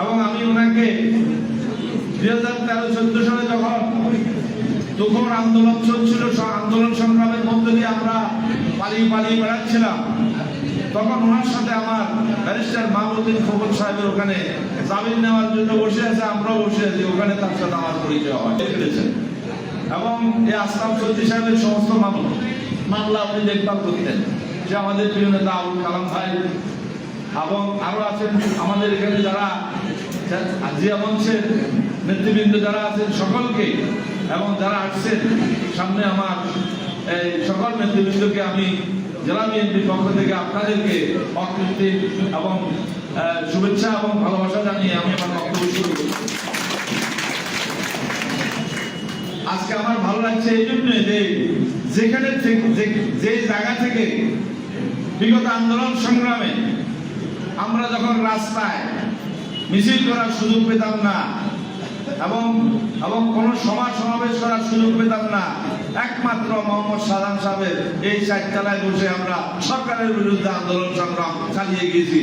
এবং আমি ওনাকে দুই হাজার তেরো চোদ্দ সালে যখন তখন আন্দোলন চলছিল আন্দোলন সংগ্রামের মধ্যে দিয়ে আমরা পালিয়ে পালিয়ে বেড়াচ্ছিলাম, তখন ওনার সাথে আমার ব্যারিস্টার মাহমুদ্দিন খবর সাহেবের ওখানে জামিন নেওয়ার জন্য বসে আছে, আমরাও বসে আছি, ওখানে তার সাথে আমার পরিচয় হয়। এবং এই আসলাম চৌধুরী সাহেবের সমস্ত মামলা মামলা আপনি দেখভাল করতেন, যে আমাদের প্রিয় নেতা আবুল কালাম ভাই এবং আরও আছেন, আমাদের এখানে যারা নেতৃবৃন্দ যারা আছেন সকলকে, এবং যারা আসছেন, সামনে আমার এই সকল নেতৃবৃন্দকে আমি জেলা বিএনপির পক্ষ থেকে আপনাদেরকে অকৃত্রিম এবং শুভেচ্ছা এবং ভালোবাসা জানিয়ে আমি আমার বক্তব্য শুরু আজকে আমার ভালো লাগছে এই জন্য যে যেখানে যে জায়গা থেকে বিগত আন্দোলন সংগ্রামে আমরা যখন রাস্তায় মিছিল করার সুযোগ পেতাম না। এবং এবং কোন সমাজ সমাবেশ করার সুযোগ পেতাম না। একমাত্র মোহাম্মদ সাদাম সাহেবের এই চারতলায় বসে আমরা সরকারের বিরুদ্ধে আন্দোলন সংগ্রাম চালিয়ে গিয়েছি।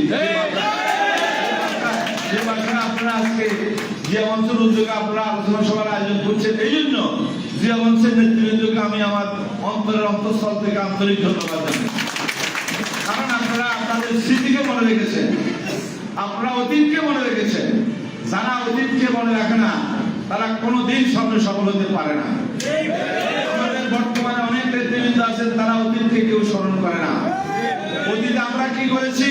যে ভাষায় আপনারা আজকে জিয়া মঞ্চের উদ্যোগে আপনারা আলোচনা সভার আয়োজন করছেন এই জন্য জিয়া মঞ্চের নেতৃবৃন্দকে আমি আমার অন্তরের অন্তঃস্থল থেকে আন্তরিক ধন্যবাদ জানাই। কারণ আপনারা আপনাদের স্মৃতিকে মনে রেখেছেন। আপনারা অতীতকে মনে রেখেছেন। যারা অতীতকে মনে রাখে না, তারা কোনোদিন সামনে সফল হতে পারে না। আমাদের বর্তমানে অনেক নেতৃবৃন্দ আছেন, তারা অতীতকে কেউ স্মরণ করে না। অতীতে আমরা কি করেছি?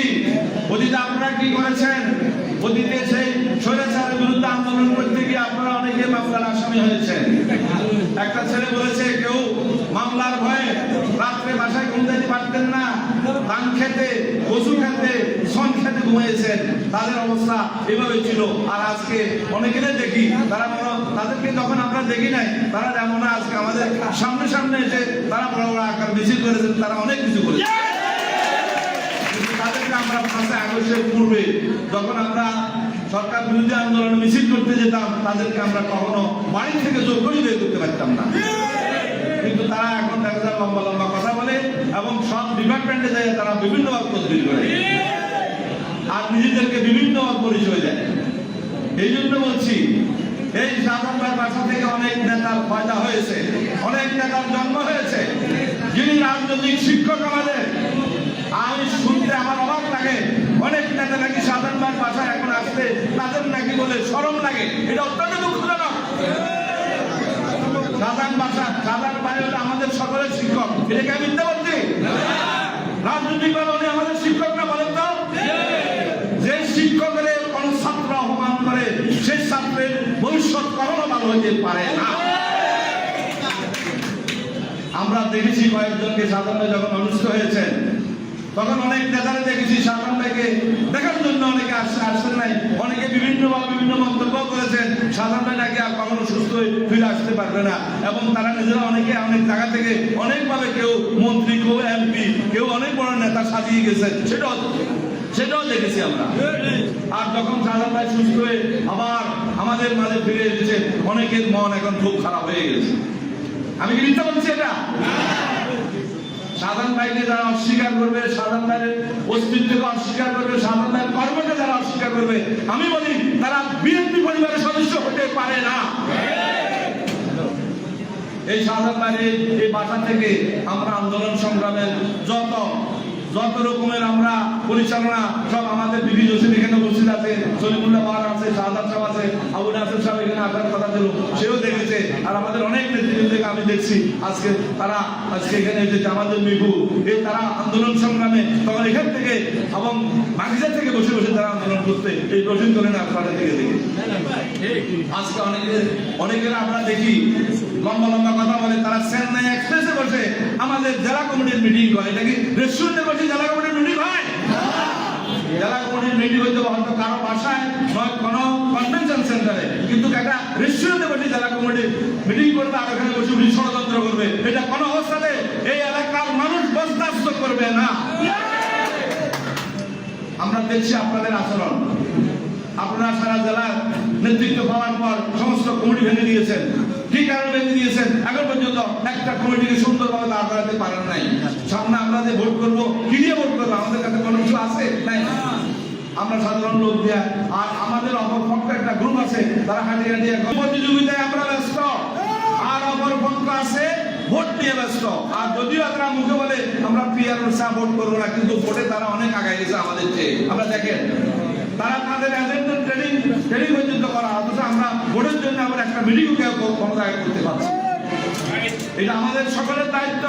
অতীতে আপনারা কি করেছেন? অতীতে সেই স্বৈরাচারের বিরুদ্ধে আন্দোলন করতে গিয়ে আপনারা অনেকে মামলার আসামি হয়েছেন। একটা ছেলে বলেছে, কেউ মামলার ভয়ে রাত্রে বাসায় ঘুম ঘুমতে পারতেন না, ধান খেতে ঘুমিয়েছেন তাদের অবস্থা এভাবে ছিল। আর আজকে অনেকেরই দেখি, তারা মনে তাদেরকে যখন আমরা দেখি নাই, তারা যেমন আজকে আমাদের সামনে সামনে এসে তারা বড় বড় আকার মিছিল করেছেন তারা অনেক কিছু করেছে। তাদেরকে আমরা পাঁচে আগস্টের পূর্বে যখন আমরা সরকার বিরোধী আন্দোলন মিছিল করতে যেতাম, তাদেরকে আমরা কখনো বাড়ি থেকে জোর করে বের করতে পারতাম না। কিন্তু তারা এখন দেখা যায় লম্বা লম্বা কথা বলে এবং সব ডিপার্টমেন্টে যায়, তারা বিভিন্ন তদবির করে আর নিজেদেরকে বিভিন্ন পরিচয় দেয়। এই জন্য বলছি, এই সাধারণ বাসা থেকে অনেক নেতার পয়দা হয়েছে, অনেক নেতার জন্ম হয়েছে, যিনি রাজনৈতিক শিক্ষক আমাদের। আমি শুনতে আমার অবাক লাগে, অনেক নেতা নাকি সাধারণ বাসায় এখন আসতে তাদের নাকি বলে শরম লাগে। এটা অত্যন্ত দুঃখজনক। সাধারণ বাসা সাধারণ হলো আমাদের সকলের শিক্ষক। এটাকে আমি মিথ্যা বলছি? রাজনৈতিক ভাবে আমাদের শিক্ষক না বলেন তো যে শিক্ষকের কোন ছাত্র অপমান করে সেই ছাত্রের ভবিষ্যৎ হতে পারে না। আমরা দেখেছি কয়েকজনকে সাধারণ যখন অসুস্থ হয়েছেন, তখন অনেক নেতারা দেখেছি সাধারণ ভাইকে দেখার জন্য অনেকে আসছে আসছেন নাই। অনেকে বিভিন্ন ভাবে বিভিন্ন মন্তব্য করেছেন সাধারণ নাকি আর কখনো সুস্থ হয়ে ফিরে আসতে পারবে না। এবং তারা নিজেরা অনেকে অনেক জায়গা থেকে অনেকভাবে কেউ মন্ত্রী, কেউ এমপি, কেউ অনেক বড় নেতা সাজিয়ে গেছেন সেটাও সেটাও দেখেছি আমরা। আর যখন সাধারণ ভাই সুস্থ হয়ে আবার আমাদের মাঝে ফিরে এসেছে। অনেকের মন এখন খুব খারাপ হয়ে গেছে। আমি কি মিথ্যা বলছি এটা? সাধারণ ভাইকে যারা অস্বীকার করবে, সাধারণ ভাইয়ের অস্তিত্বকে অস্বীকার করবে, সাধারণ ভাইয়ের কর্মকে যারা অস্বীকার করবে, আমি বলি তারা বিএনপি পরিবারের সদস্য হতে পারে না। এই সাধারণ ভাইয়ের এই বাসা থেকে আমরা আন্দোলন সংগ্রামের যত যত রকমের আমরা পরিচালনা সব আমাদের বিবি জসিম এখানে উপস্থিত আছে সলিমুল্লাহ বাহার আছে শাহাদ সাহেব আছে, আবু নাসির সাহেব এখানে আসার কথা ছিল, সেও দেখেছে, আর আমাদের অনেক নেতৃবৃন্দকে আমি দেখছি আজকে, তারা আজকে এখানে এসেছে, আমাদের মিবু এই তারা আন্দোলন সংগ্রামে, তখন এখান থেকে, এবং বাগিচা থেকে বসে বসে তারা আন্দোলন করতে এই প্রশিক্ষণে আপনারা থেকে দেখে। আজকে অনেকে অনেকের আমরা দেখি, লম্বা লম্বা কথা বলে, তারা চেন্নাই এক্সপ্রেসে বসে আমাদের জেলা কমিটির মিটিং করে এটা কি রেস্টুরেন্টে বসে কমিটির মিটিং হয় জেলা মিটিং হইতে হয়তো কারও বাসায় কোনো কনভেনশন সেন্টারে কিন্তু একটা রেস্টুরেন্টে বসে জেলা মিটিং করবে আর ওখানে বসে উনি ষড়যন্ত্র করবে। এটা কোনো অবস্থাতে এই এলাকার মানুষ বরদাস্ত করবে না। আমরা দেখছি আপনাদের আচরণ। আপনারা সারা জেলার নেতৃত্ব পাওয়ার পর সমস্ত কমিটি ভেঙে দিয়েছেন। কি ভেঙে দিয়েছেন। এখন পর্যন্ত একটা কমিটিকে সুন্দরভাবে দাঁড় করাতে পারেন নাই। সামনে আমরা যে ভোট কি দিয়ে ভোট করব? আমাদের কাছে কোনো কিছু আছে নাই? আমরা সাধারণ লোক দিয়া, আর আমাদের অপকর্ম আছে, তারা হাঁটিয়ে এখন প্রতিযোগিতায় আমরা ব্যস্ত। আর অপর পক্ষ আছে, ভোট নিয়ে ব্যস্ত। আর যদিও তারা মুখে বলে, আমরা ভোট করব না, কিন্তু ভোটে তারা অনেক আগায় গেছে আমাদের চেয়ে। আমরা দেখেন, তারা তাদের এজেন্টের ট্রেনিং ট্রেনিং পর্যন্ত করা অথচ আমরা ভোটের জন্য আমরা একটা কেউ ক্ষমতায় করতে পারছি। এটা আমাদের সকলের দায়িত্ব।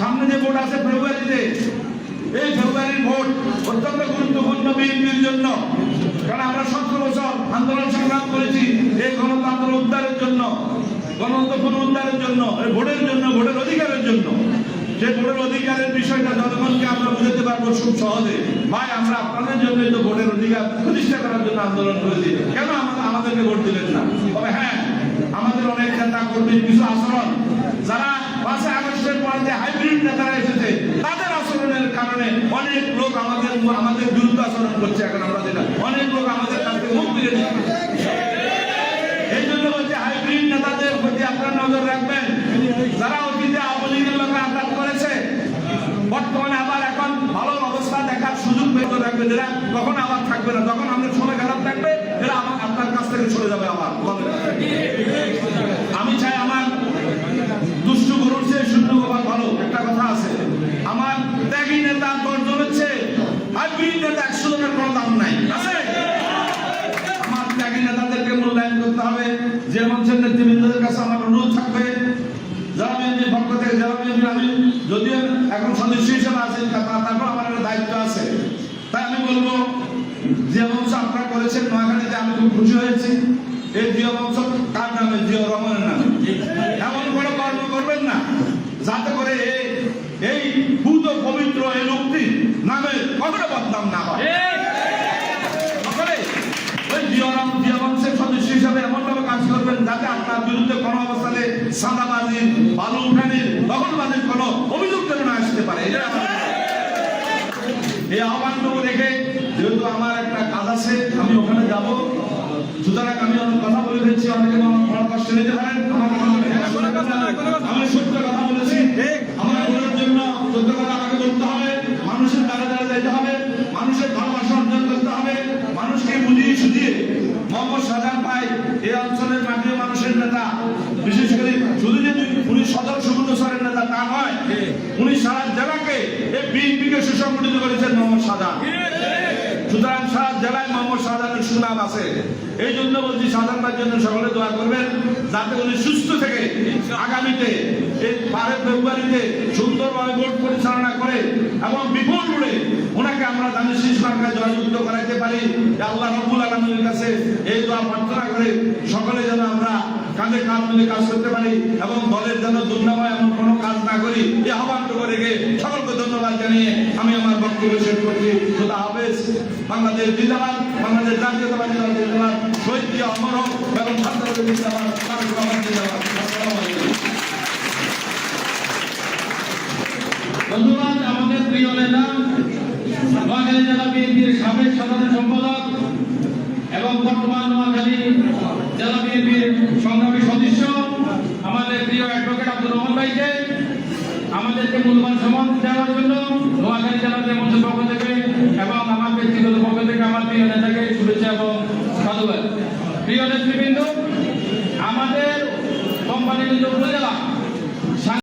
সামনে যে ভোট আছে ফেব্রুয়ারিতে, এই ফেব্রুয়ারির ভোট অত্যন্ত গুরুত্বপূর্ণ বিএনপির জন্য। কারণ আমরা সতেরো বছর আন্দোলন সংগ্রাম করেছি এই গণতন্ত্র উদ্ধারের জন্য, গণতন্ত্র উদ্ধারের জন্য, এই ভোটের জন্য, ভোটের অধিকারের জন্য। সেই ভোটের অধিকারের বিষয়টা জনগণকে আমরা বুঝাতে পারব খুব সহজে। ভাই, আমরা আপনাদের জন্য তো ভোটের অধিকার প্রতিষ্ঠা করার জন্য আন্দোলন করেছি। কেন আমাদেরকে ভোট দিলেন না। তবে হ্যাঁ আমাদের অনেক নেতা কর্মীর কিছু আচরণ, যারা পাঁচে আগস্টের পর যে হাইব্রিড নেতারা এসেছে, তাদের আচরণের কারণে অনেক লোক আমাদের আমাদের বিরুদ্ধে আচরণ করছে এখন আমরা যেটা। অনেক লোক আমাদের কাছ থেকে মুখ ফিরে এই জন্য বলছে হাইব্রিড নেতাদের প্রতি আপনার নজর রাখবেন যারা অতীতে আওয়ামী লীগের লোকের আঘাত করেছে বর্তমানে আবার এখন ভালো অবস্থা দেখার সুযোগ পেতে রাখবে এরা তখন আবার থাকবে না তখন আমাদের সময় খারাপ থাকবে এরা আমার আপনার কাছ থেকে চলে যাবে আবার আমি চাই আমার দুষ্টু গরুর চেয়ে শূন্য গোপাল ভালো একটা কথা আছে আমার ত্যাগী নেতা দশজন হচ্ছে হাইব্রিড নেতা একশো জনের কোনো দাম নাই আছে আমার ত্যাগী নেতাদেরকে মূল্যায়ন করতে হবে যে মঞ্চের নেতৃবৃন্দদের কাছে আমার অনুরোধ থাকবে যারা বিএনপির পক্ষ আমি যদিও এখন সদস্য হিসেবে আছি তা- তারপর আমার দায়িত্ব আছে। তাই আমি বলব আপনারা করেছেন নোয়াখালীতে আমি খুব খুশি হয়েছি। এই মঞ্চ কার নামে? জিও রমনের নামে। এমন কর্ম করবেন না, যাতে করে এই ভূত পবিত্র এই লোকটি নামে বদনাম না হয়। হিসাবে এমনভাবে কাজ করবেন, যাতে আপনার বিরুদ্ধে কোনো অবস্থানে সাদাবাজি, বালু উঠানির দখলবাজির কোনো অভিযোগ যেন না আসতে পারে। এই আহ্বান এই আহ্বানটুকু রেখে যেহেতু আমার একটা কাজ আছে, আমি ওখানে যাব। সুতরাং আমি অনেক কথা বলে দিচ্ছি অনেকে আমার কষ্ট নিতে পারেন আমার কোনো আমি সত্য কথা বলেছি আমার ভোটের জন্য সত্য কথা আমাকে বলতে হবে মানুষের দ্বারা দ্বারা যেতে হবে মানুষের ভালোবাসা অর্জন করতে হবে মানুষকে বুঝিয়ে সুঝিয়ে মোহাম্মদ সাজান ভাই এই অঞ্চলের মাটির মানুষের নেতা বিশেষ করে শুধু যে উনি সদর সুবর্ণচরের নেতা তা নয় উনি সারা জেলাকে এই বিএনপিকে সুসংগঠিত করেছেন মোহাম্মদ সাজান। সুতরাং সারা জেলায় মোহাম্মদ শাহজাহানের সুনাম আছে। এই জন্য বলছি শাহজাহান ভাইয়ের জন্য সকলে দোয়া করবেন, যাতে উনি সুস্থ থেকে আগামীতে এই বারো ফেব্রুয়ারিতে সুন্দরভাবে ভোট পরিচালনা করে এবং বিপুল ভোটে ওনাকে আমরা দানের শীষ মার্কায় জয়যুক্ত করাইতে পারি। আল্লাহ রব্বুল আলমীর কাছে এই দোয়া প্রার্থনা করে সকলে যেন আমরা কাঁধে কাঁধ মিলে কাজ করতে পারি এবং দলের জন্য দুর্নাময় এমন কোনো কাজ না করি এই আহ্বানটুকু রেখে সকলকে ধন্যবাদ জানিয়ে আমি আমার বক্তব্য শেষ করছি। খোদা হাফেজ। বাংলাদেশ জিন্দাবাদ। বাংলাদেশ জাতীয়তাবাদী জিন্দাবাদ। শহীদ অমর হোক এবং ছাত্রদের জিন্দাবাদ। জিন্দাবাদ। ধন্যবাদ আমাদের প্রিয় নেতা, নোয়াখালী জেলা বিএনপির সাবেক সাধারণ সম্পাদক এবং বর্তমান নোয়াখালী জেলা বিএনপির সংগ্রামী সদস্য, আমাদের প্রিয় অ্যাডভোকেট আব্দুর রহমান ভাইকে, আমাদেরকে মূল্যবান সময় দেওয়ার জন্য নোয়াখালী জেলা মঞ্চের পক্ষ থেকে এবং আমার ব্যক্তিগত পক্ষ থেকে আমার প্রিয় নেতাকে শুভেচ্ছা এবং সাধুবাদ। প্রিয় নেতৃবৃন্দ, আমাদের কোম্পানিগঞ্জ উপজেলা